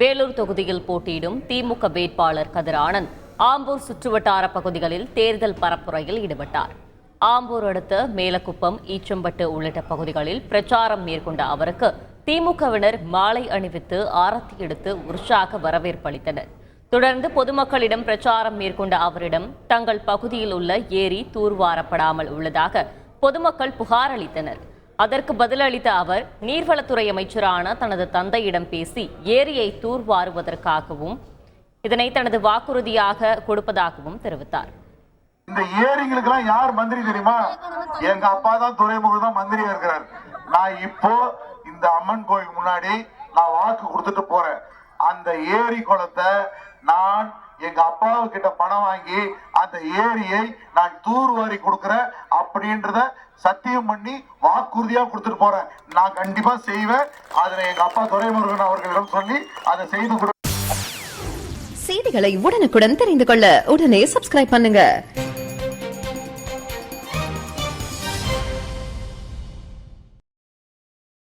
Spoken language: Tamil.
வேலூர் தொகுதியில் போட்டியிடும் திமுக வேட்பாளர் கதிர் ஆனந்த். ஆம்பூர் சுற்றுவட்டார பகுதிகளில் தேர்தல் பரப்புரையில் ஈடுபட்டார். ஆம்பூர் அடுத்த மேலக்குப்பம் ஈச்சம்பட்டு உள்ளிட்ட பகுதிகளில் பிரச்சாரம் மேற்கொண்ட அவருக்கு திமுகவினர் மாலை அணிவித்து ஆரத்தி எடுத்து உற்சாக வரவேற்பு அளித்தனர். தொடர்ந்து பொதுமக்களிடம் பிரச்சாரம் மேற்கொண்ட அவரிடம் தங்கள் பகுதியில் உள்ள ஏரி தூர்வாரப்படாமல் உள்ளதாக பொதுமக்கள் புகார் அளித்தனர். அதற்கு பதிலளித்த அவர் நீர்வளத்துறை அமைச்சரான தனது தந்தையிடம் பேசி ஏரியை தூர்வாருவதற்காகவும் இதனை தனது வாக்குறுதியாக கொடுப்பதாகவும் தெரிவித்தார். இந்த ஏரிங்களுக்கெல்லாம் யார் மந்திரி தெரியுமா? எங்க அப்பா தான் துறைமுக தான் மந்திரியா இருக்கிறார். நான் இப்போ இந்த அம்மன் கோயில் முன்னாடி நான் வாக்கு கொடுத்துட்டு போறேன். அந்த ஏரி குளத்தை நான் எங்க அப்பாவு கிட்ட பணம் வாங்கி அந்த ஏரியை நான் தூர்வாரி கொடுக்குறேன் அப்படின்றத சத்தியம் பண்ணி வாக்குறுதியா கொடுத்துட்டு போறேன். நான் கண்டிப்பா செய்வேன். அதுல எங்க அப்பா துரைமுருகன் அவர்களிடம் சொல்லி அதை செய்து கொடு செய்திகளை உடனுக்குடன் தெரிந்து கொள்ள உடனே சப்ஸ்கிரைப் பண்ணுங்க.